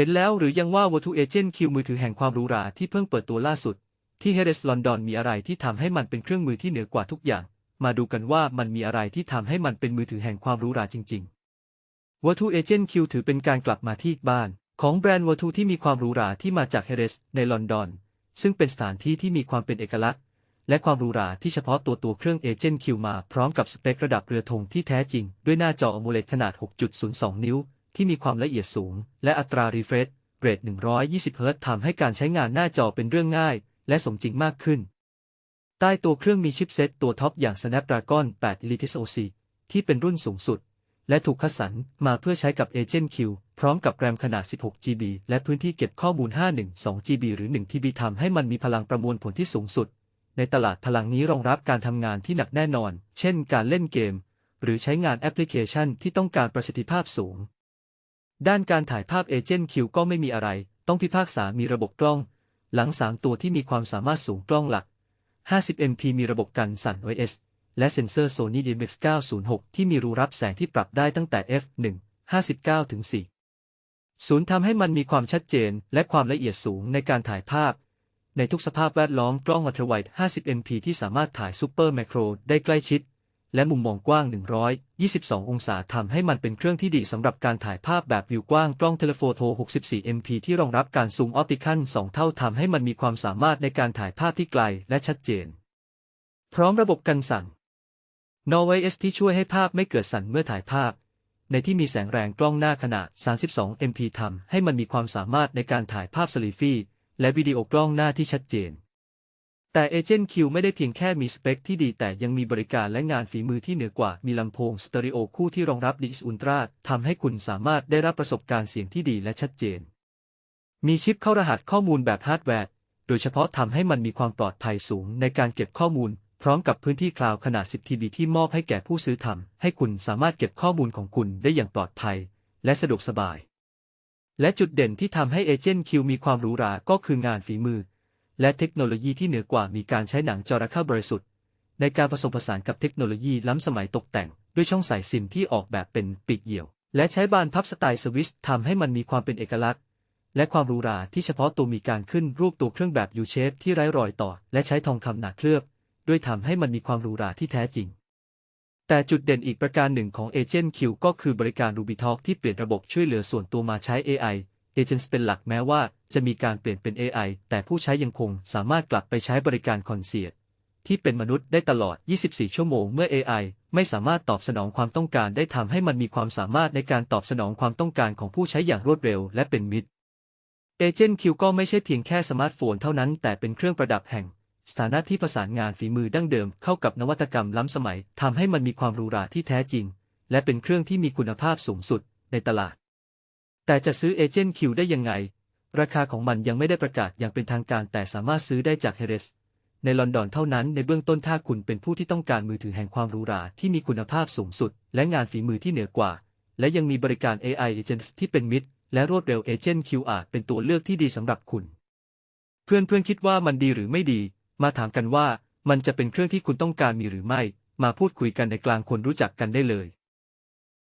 เห็นแล้วหรือยังว่า Virtu Agent Q มือถือแห่งความหรูหราที่เพิ่งเปิดตัวล่าสุด ที่ Harris London มีอะไรที่ทำให้มันเป็นเครื่องมือที่เหนือกว่าทุกอย่าง มาดูกันว่ามันมีอะไรที่ทำให้มันเป็นมือถือแห่งความหรูหราจริงๆ Virtu Agent Q ถือเป็นการกลับมาที่บ้าน ของแบรนด์ Virtu ที่มีความหรูหราที่มาจาก Harris ในลอนดอน ซึ่งเป็นสถานที่ที่มีความเป็นเอกลักษณ์ และความหรูหราที่เฉพาะตัวตัวเครื่อง Agent Q มาพร้อมกับสเปคระดับเรือธงที่แท้จริง ด้วยหน้าจอ AMOLED ขนาด 6.02 นิ้ว ที่มีความละเอียดสูง และอัตรา refresh เรท120เฮิรตทำให้การใช้งานหน้าจอเป็นเรื่องง่าย และสมจริงมากขึ้น ใต้ตัวเครื่องมีชิปเซตตัวท็อปอย่าง Snapdragon 8 Elite SoC ที่เป็นรุ่นสูงสุด และถูกคัดสรรมาเพื่อใช้กับ Agent Q พร้อมกับแรมขนาด 16 GB และพื้นที่เก็บข้อมูล 512 GB หรือ 1 TB ทำให้มันมีพลังประมวลผลที่สูงสุด ในตลาดพลังนี้รองรับการทำงานที่หนักแน่นอน เช่น การเล่นเกม หรือใช้งานแอปพลิเคชันที่ต้องการประสิทธิภาพสูง ด้านการถ่ายภาพ Agent Q ก็ไม่มีอะไร ต้องพิพากษามีระบบกล้อง หลัง 3 ตัวที่มีความสามารถสูงกล้องหลัก 50 MP มีระบบกันสั่น OS และเซ็นเซอร์ Sony DMX 906 ที่มีรูรับแสงที่ปรับได้ตั้งแต่ f1 59ถึง4ศูนย์ทำให้มันมีความชัดเจนและความละเอียดสูงในการถ่ายภาพ ในทุกสภาพแวดล้อมกล้องอัลตราไวด์ 50 MP ที่สามารถถ่ายซูเปอร์แมโครได้ใกล้ชิด และมุมมองกว้าง 122 องศาทำให้มันเป็นเครื่องที่ดีสำหรับการถ่ายภาพแบบวิวกว้างกล้องเทเลโฟโท 64 MP ที่รองรับการซูมออปติคัล2เท่าทำให้มันมีความสามารถในการถ่ายภาพที่ไกลและชัดเจน พร้อมระบบกันสั่น Norway S ที่ช่วยให้ภาพไม่เกิดสั่นเมื่อถ่ายภาพ ในที่มีแสงแรงกล้องหน้าขนาด 32 MP ทำให้มันมีความสามารถในการถ่ายภาพสลีฟี่และวิดีโอกล้องหน้าที่ชัดเจน แต่ Agent Q ไม่ได้เพียงแค่มีสเปคที่ดีแต่ยังมีบริการและงานฝีมือที่เหนือกว่า มีลำโพงสเตอริโอคู่ที่รองรับ DX Ultra ทำให้คุณสามารถได้รับประสบการณ์เสียงที่ดีและชัดเจน มีชิปเข้ารหัสข้อมูลแบบฮาร์ดแวร์ โดยเฉพาะทำให้มันมีความปลอดภัยสูงในการเก็บข้อมูล พร้อมกับพื้นที่คลาวด์ขนาด 10 TB ที่มอบให้แก่ผู้ซื้อทำให้คุณสามารถเก็บข้อมูลของคุณได้อย่างปลอดภัย และสะดวกสบาย และจุดเด่นที่ทำให้ Agent Q มีความหรูหราก็คืองานฝีมือ และเทคโนโลยีที่เหนือกว่ามีการใช้หนังจอระเข้าบริสุทธิ์ ในการผสมผสานกับเทคโนโลยีล้ำสมัยตกแต่ง ด้วยช่องสายซิมที่ออกแบบเป็นปีกเหี่ยว และใช้บานพับสไตล์สวิสทำให้มันมีความเป็นเอกลักษณ์ และความหรูหราที่เฉพาะตัวมีการขึ้นรูปตัวเครื่องแบบ U shape ที่ไร้รอยต่อ และใช้ทองคำหนาเคลือบ ด้วยทำให้มันมีความหรูหราที่แท้จริงแต่จุดเด่นอีกประการหนึ่งของ Agent Q ก็คือบริการ Ruby Talk ที่เปลี่ยนระบบช่วยเหลือส่วนตัวมาใช้ AI Agents เป็นหลักแม้ว่าจะมีการเปลี่ยนเป็น AI แต่ผู้ใช้ยังคงสามารถกลับไปใช้บริการคอนเซียที่เป็นมนุษย์ได้ตลอด 24 ชั่วโมง เมื่อ AI ไม่สามารถตอบสนองความต้องการได้ทำให้มันมีความสามารถในการตอบสนองความต้องการของผู้ใช้อย่างรวดเร็วและเป็นมิตร Agent Q ก็ไม่ใช่เพียงแค่สมาร์ทโฟนเท่านั้นแต่เป็นเครื่องประดับแห่ง สถานะที่ประสานงานฝีมือดั้งเดิมเข้ากับนวัตกรรมล้ำสมัยทำให้มันมีความรูราที่แท้จริง และเป็นเครื่องที่มีคุณภาพสูงสุดในตลาด แต่จะซื้อ Agent Q ได้ยังไง ราคาของมันยังไม่ได้ประกาศอย่างเป็นทางการแต่สามารถซื้อได้จาก Harris ในลอนดอนเท่านั้นในเบื้องต้นถ้าคุณเป็นผู้ที่ต้องการมือถือแห่งความหรูหราที่มีคุณภาพสูงสุด และงานฝีมือที่เหนือกว่า และยังมีบริการ AI Agents ที่เป็นมิตร และรวดเร็ว Agent Q อาจเป็นตัวเลือกที่ดีสำหรับคุณ เพื่อนเพื่อนๆคิดว่ามันดีหรือไม่ดี มาถามกันว่ามันจะเป็นเครื่องที่คุณต้องการมีหรือไม่ มาพูดคุยกันในกลางคนรู้จักกันได้เลย